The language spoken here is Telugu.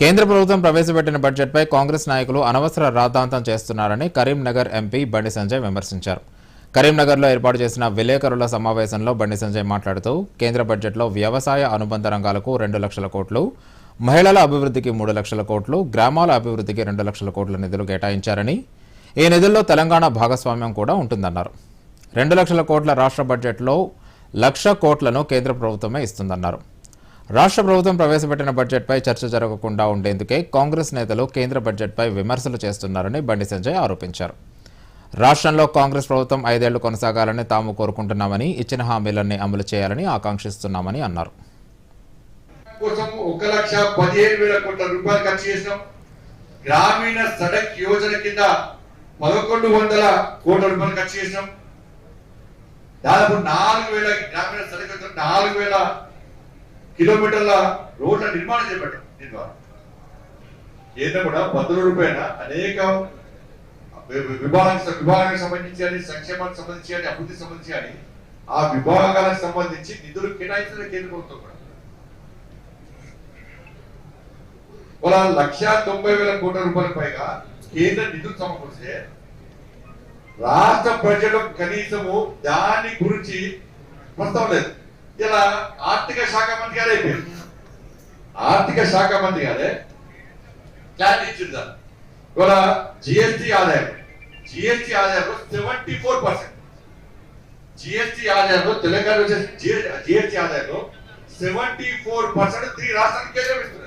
కేంద్ర ప్రభుత్వం ప్రవేశపెట్టిన బడ్జెట్పై కాంగ్రెస్ నాయకులు అనవసర రాద్ధాంతం చేస్తున్నారని కరీంనగర్ ఎంపీ బండి సంజయ్ విమర్శించారు. కరీంనగర్లో ఏర్పాటు చేసిన విలేకరుల సమావేశంలో బండి సంజయ్ మాట్లాడుతూ కేంద్ర బడ్జెట్లో వ్యవసాయ అనుబంధ రంగాలకు రెండు లక్షల కోట్లు మహిళల అభివృద్ధికి మూడు లక్షల కోట్లు గ్రామాల అభివృద్ధికి రెండు లక్షల కోట్ల నిధులు కేటాయించారని ఈ నిధుల్లో తెలంగాణ భాగస్వామ్యం కూడా ఉంటుందన్నారు. రెండు లక్షల కోట్ల రాష్ట్ర బడ్జెట్లో లక్ష కోట్లను కేంద్ర ప్రభుత్వమే ఇస్తుందన్నారు. రాష్ట్ర ప్రభుత్వం ప్రవేశపెట్టిన బడ్జెట్పై చర్చ జరగకుండా ఉండేందుకే కాంగ్రెస్ నేతలు కేంద్ర బడ్జెట్పై విమర్శలు చేస్తున్నారని బండి సంజయ్ ఆరోపించారు. రాష్ట్రంలో కాంగ్రెస్ ప్రభుత్వం ఐదేళ్ళు కొనసాగాలని తాము కోరుకుంటున్నామని ఇచ్చిన హామీలన్నీ అమలు చేయాలని ఆకాంక్షిస్తున్నామని అన్నారు. కోసం ఒక లక్ష పదిహేను వేల కోట్ల రూపాయలు ఖర్చు చేసినాం గ్రామీణ సడక్ యోజన కింద పదకొండు వందల కోట్ల రూపాయలు ఖర్చు చేసినాం దాదాపు నాలుగు వేల గ్రామీణ సడక్ నాలుగు వేల కిలోమీటర్ల రోడ్ల నిర్మాణం చేపట్టాం దీని ద్వారా. కేంద్రం కూడా పదుల రూపాయల అనేక విభాగానికి విభాగానికి సంబంధించి అని సంక్షేమానికి సంబంధించి అని అభివృద్ధికి సంబంధించి అని ఆ విభాగాలకు సంబంధించి నిధులు కేటాయించిన కేంద్ర ప్రభుత్వం కూడా. వాళ్ళ లక్ష తొంభై వేల కోట్ల రూపాయల పైగా కేంద్ర నిధులు సమకూరిస్తే రాష్ట్ర ప్రజలు కనీసము దాని గురించి ప్రస్తావన లేదు. ఇలా ఆర్థిక శాఖ మంత్రి గారే అయిపోయారు. ఆర్థిక శాఖ మంత్రి గారే క్లారిటీ ఇచ్చింది దాన్ని. ఇవాళ జిఎస్టి ఆదాయం జిఎస్టి ఆదాయంలో సెవెంటీ ఫోర్ పర్సెంట్ జిఎస్టి ఆదాయంలో తెలంగాణ జిఎస్టి ఆదాయంలో సెవెంటీ ఫోర్ పర్సెంట్ త్రీ రాష్ట్రానికి కేంద్రం ఇస్తున్నారు.